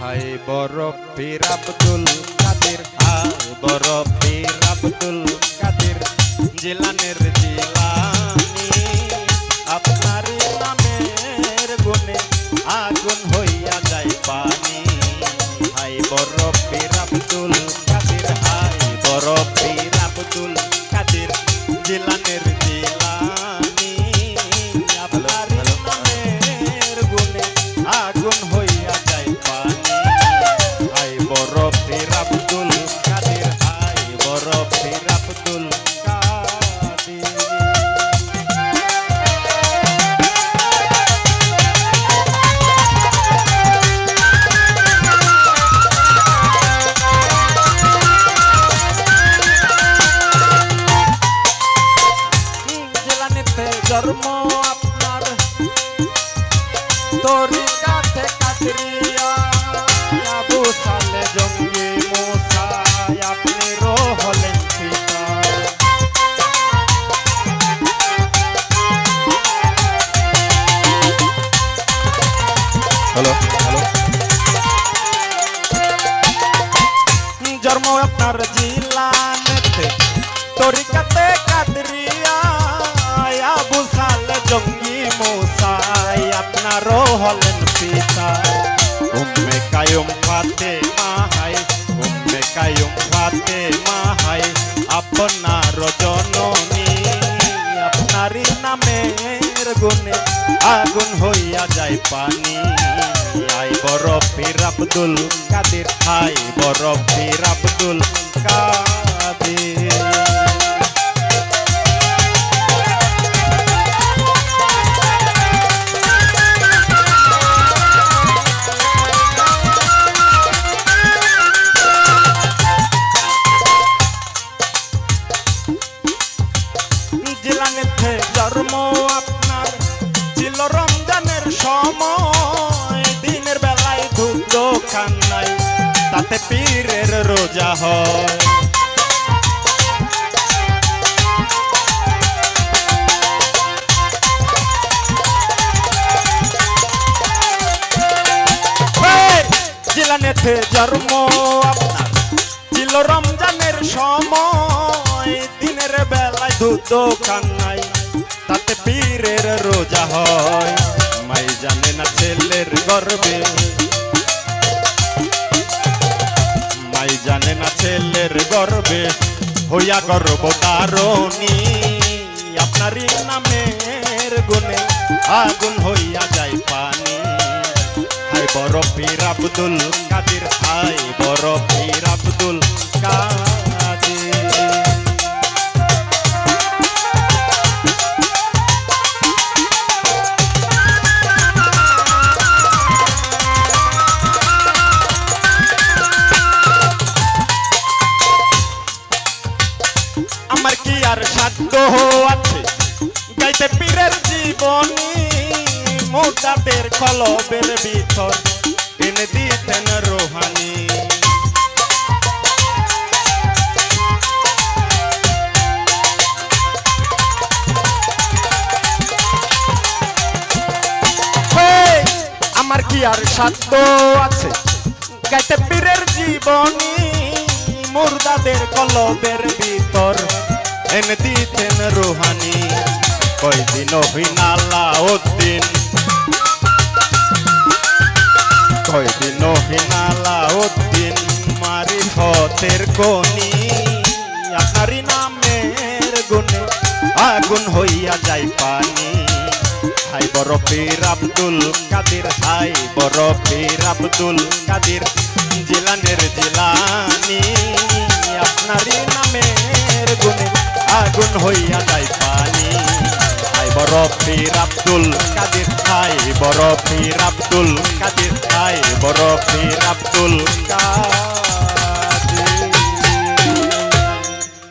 High বড় পীর আব্দুল কাদের high বড় পীর আব্দুল কাদের, জিলানের জিলানি। আপনার নামের গুণে আগুন হইয়া যায় পানি। হাই বড় পীর আব্দুল কাদের, হাই বড় পীর আব্দুল কাদের, জিলানের জন্ম আপনার। তরিকাতে কাতরিয়া আবু সালে জঙ্গি মোসাই আপনি রহলেন হ্যালো হ্যালো। জন্ম আপনার জিলানেতে তরিকাতে কাদরিয়া আপনারও হলেন পিতা। উম্মে কায়ুম ফাতে মাহাই উম্মে কায়ুম ফাতে মাহাই আপনার জননী, আপনারই নামের গুণে আগুন হইয়া যায় পানি। আই বড় পীর আব্দুল কাদের হাই বড় পীর আব্দুল কাদের। আপনার ছিল রমজানের সময়। দিনের বেলায় ধূপ দোকান নাই তাতে পীরের রোজা হয়। জন্ম আপনার। ছিল রমজানের সময়। দিনের বেলায় দুধ দোকান নাই তাতে পীরের রোজা হয়। মাই জানে না ছেলের গর্বে। মাই জানে না ছেলের গর্বে। হইয়া গর্ব তারণী আপনারই নামের গুণে আগুন হইয়া যায় পানি। হাই বড় পীর আব্দুল কাদির হাই বড় সাধ্য আছে গাইতে পীরের জীবনী মোদাদের কলবের ভিতর এনে দিতেন রোহানি। আমার কি আর সাধ্য আছে? গাইতে পীরের জীবনী, মুর্দাদের কলবের ভিতর এনে দিতেন রোহানি। কয়দিন হিনালা উদ্দিন। কয়দিন হিনালা উদ্দিন মারি ফতের কনি আপনারই নামের গুণে আগুন হইয়া যায় পানি। হাই বড় পীর আব্দুল কাদির, হাই বড় পীর আব্দুল কাদির, জিলানের জিলানি। আগুন হইয়া যায় পানি। হাই বড় পীর আব্দুল কাদের হাই বড় পীর আব্দুল কাদের হাই বড় পীর আব্দুল